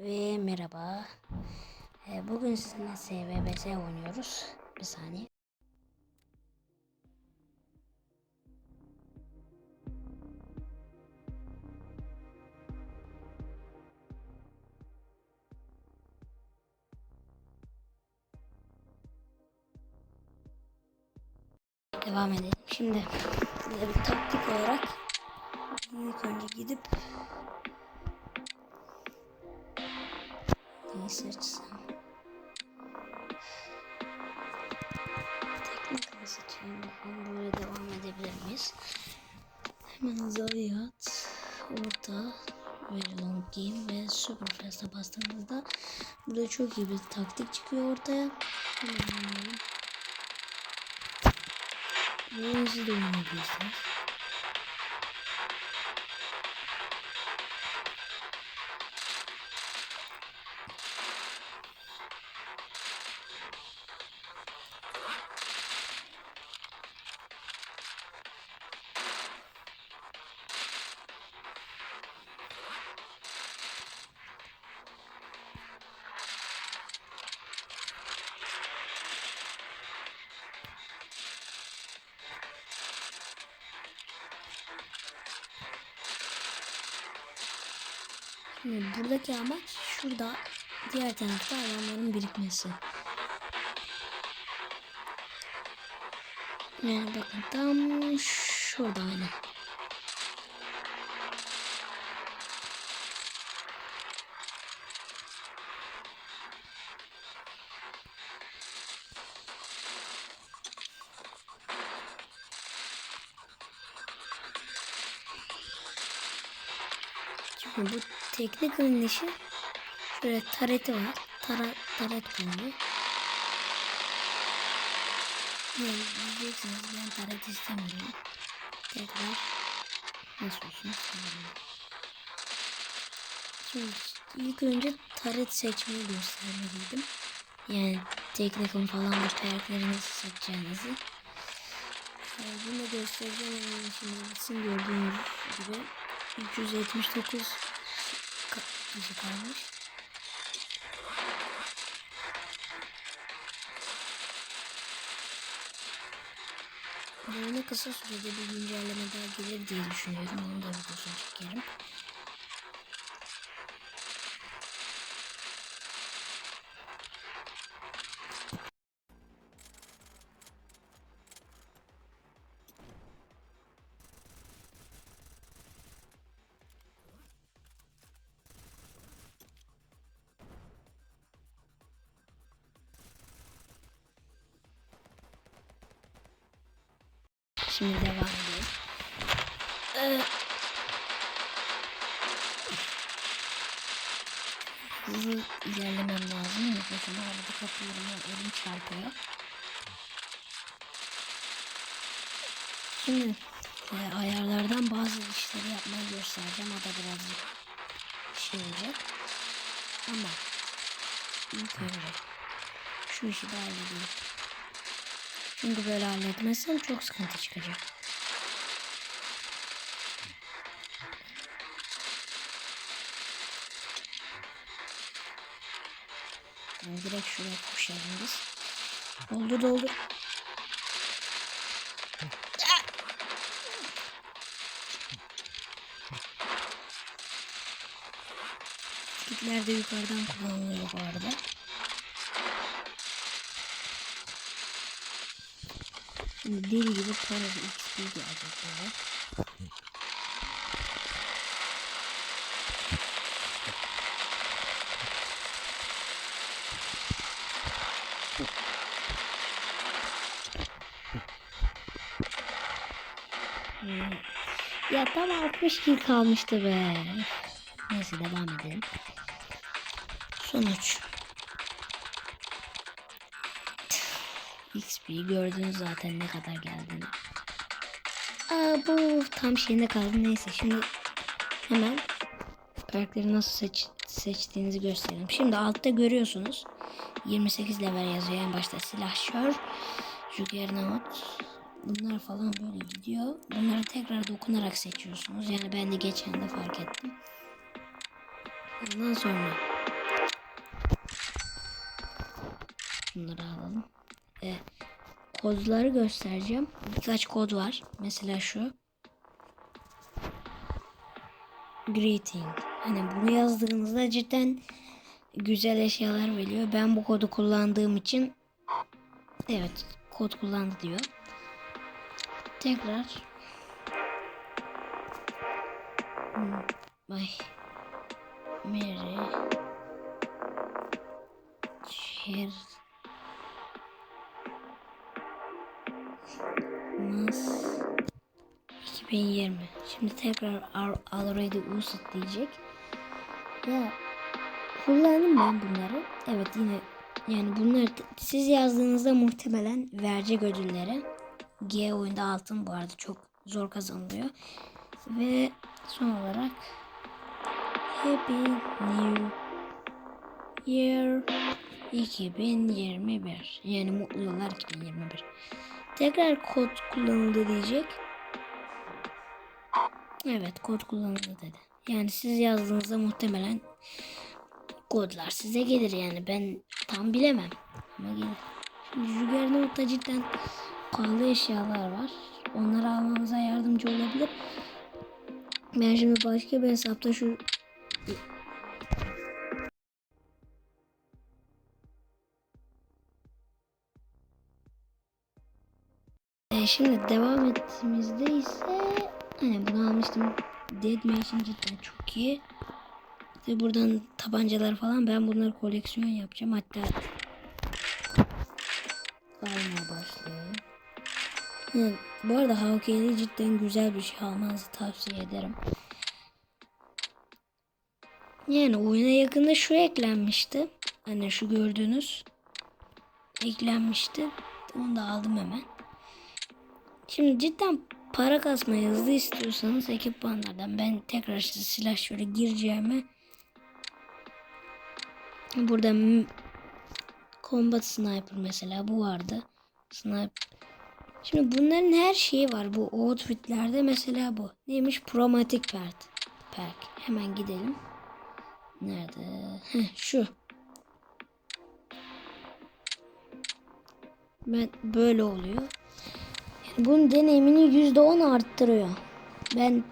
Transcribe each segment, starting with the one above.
Ve merhaba. Ee, bugün sizinle SVBS oynuyoruz. Bir saniye. Devam edelim. Şimdi bir taktik olarak ilk önce gidip neyi seçsem teknik seçelim bakalım böyle devam edebilir miyiz? Hemen zayiat orta very long game ve super fast'a bastığımızda burada çok iyi bir taktik çıkıyor ortaya. Hemen oynayalım. Bunu siz de. Şimdi buradaki amaç şurada diğer tarafta ayağların birikmesi. Yani bakın tam şurada aynı. Şimdi bu teknik oynayışı şöyle tareti var. Tara, taret kullanıyor. Yani diyeceksiniz ben taret istemiyorum. Tekrar nasıl olsun istemiyorum. Şimdi ilk önce taret seçmeyi göstermeliydim. Yani teknikum falan bu perkleri nasıl seçeceğinizi. Yani bunu da göstereceğim şimdi sizin gördüğünüz gibi 379 ka- kişi kalmış. Oyuna kısa sürede bir güncelleme daha gelir diye düşünüyorum. Onu da videosunu çekerim. Şimdi devam edelim. Ee, hızlı ilerlemem lazım. Mikrofonu arada kapıyorum. Elim çarpıyor. Şimdi e, ayarlardan bazı işleri yapmayı göstereceğim. O da birazcık şey olacak. Ama ilk önce şu işi de halledeyim. Çünkü böyle halletmezsem çok sıkıntı çıkacak. Yani direkt şuraya koşalım biz. Doldur doldur. Trikler de yukarıdan kullanılıyor bu arada. Şimdi deli gibi para XP gelecek böyle. Ya tam 60 kill kalmıştı be. Neyse devam edelim. Sonuç. XP'yi gördünüz zaten ne kadar geldiğini. Aa bu tam şeyinde kaldı. Neyse şimdi hemen karakteri nasıl seç seçtiğinizi gösterelim. Şimdi altta görüyorsunuz. 28 level yazıyor en başta silahşör, juggernaut. Bunlar falan böyle gidiyor. Bunları tekrar dokunarak seçiyorsunuz. Yani ben de geçen de fark ettim. Ondan sonra bunları alalım kodları göstereceğim. Birkaç kod var. Mesela şu. Greeting. Hani bunu yazdığınızda cidden güzel eşyalar veriyor. Ben bu kodu kullandığım için evet kod kullandı diyor. Tekrar Hmm, Ay Mary Şer Mas 2020 Şimdi tekrar al- already used diyecek. Ya kullandım ben bunları. Evet yine yani bunları siz yazdığınızda muhtemelen verecek ödülleri. G oyunda altın bu arada çok zor kazanılıyor. Ve son olarak Happy New Year 2021 yani mutlu yıllar 2021 tekrar kod kullanıldı diyecek. Evet kod kullanıldı dedi. Yani siz yazdığınızda muhtemelen kodlar size gelir yani. Ben tam bilemem. Ama gelir. Şimdi Jüger Note'da cidden pahalı eşyalar var. Onları almanıza yardımcı olabilir. Ben şimdi başka bir hesapta şu şimdi devam ettiğimizde ise hani bunu almıştım. Dead Mansion cidden çok iyi. Ve buradan tabancalar falan ben bunları koleksiyon yapacağım. Hatta almaya başlayayım. Evet, bu arada Hawkeye'de cidden güzel bir şey almanızı tavsiye ederim. Yani oyuna yakında şu eklenmişti. Hani şu gördüğünüz eklenmişti. Onu da aldım hemen. Şimdi cidden para kasmayı hızlı istiyorsanız ekipmanlardan ben tekrar size silah şöyle gireceğime burada combat sniper mesela bu vardı. Sniper. Şimdi bunların her şeyi var bu outfitlerde mesela bu. Neymiş? Chromatic Pack. Pack. Hemen gidelim. Nerede? Heh, şu. Ben böyle oluyor. Bunun deneyimini yüzde on arttırıyor. Ben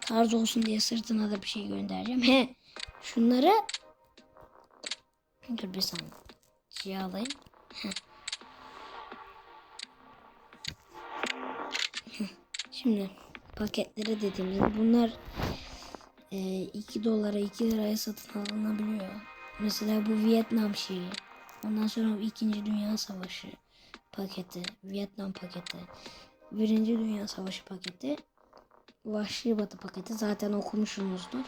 tarz olsun diye sırtına da bir şey göndereceğim. He, şunları dur bir saniye. Şey alayım. Şimdi paketlere dediğimizde bunlar e, 2 dolara 2 liraya satın alınabiliyor. Mesela bu Vietnam şeyi. Ondan sonra 2. Dünya Savaşı paketi, Vietnam paketi, Birinci Dünya Savaşı paketi, Vahşi Batı paketi zaten okumuşsunuzdur.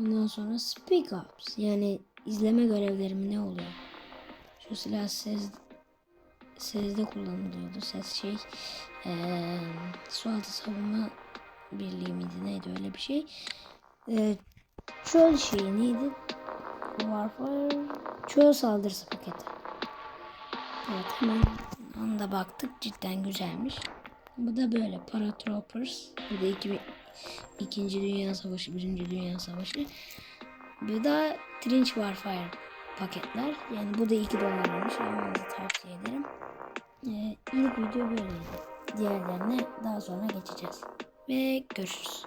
Ondan sonra Speak Ups yani izleme görevleri mi ne oluyor? Şu silah ses sesde kullanılıyordu. Ses şey eee sualtı savunma birliği miydi neydi öyle bir şey. Eee çöl şeyi neydi? Warfare çöl saldırısı paketi. Evet hemen ona da baktık cidden güzelmiş. Bu da böyle Paratroopers. Bu da iki, İkinci Dünya Savaşı, Birinci Dünya Savaşı. Bu da Trench Warfare paketler. Yani bu da 2 dolarmış. Almanızı tavsiye ederim. Ee, ilk video böyleydi. Diğerlerine daha sonra geçeceğiz. Ve görüşürüz.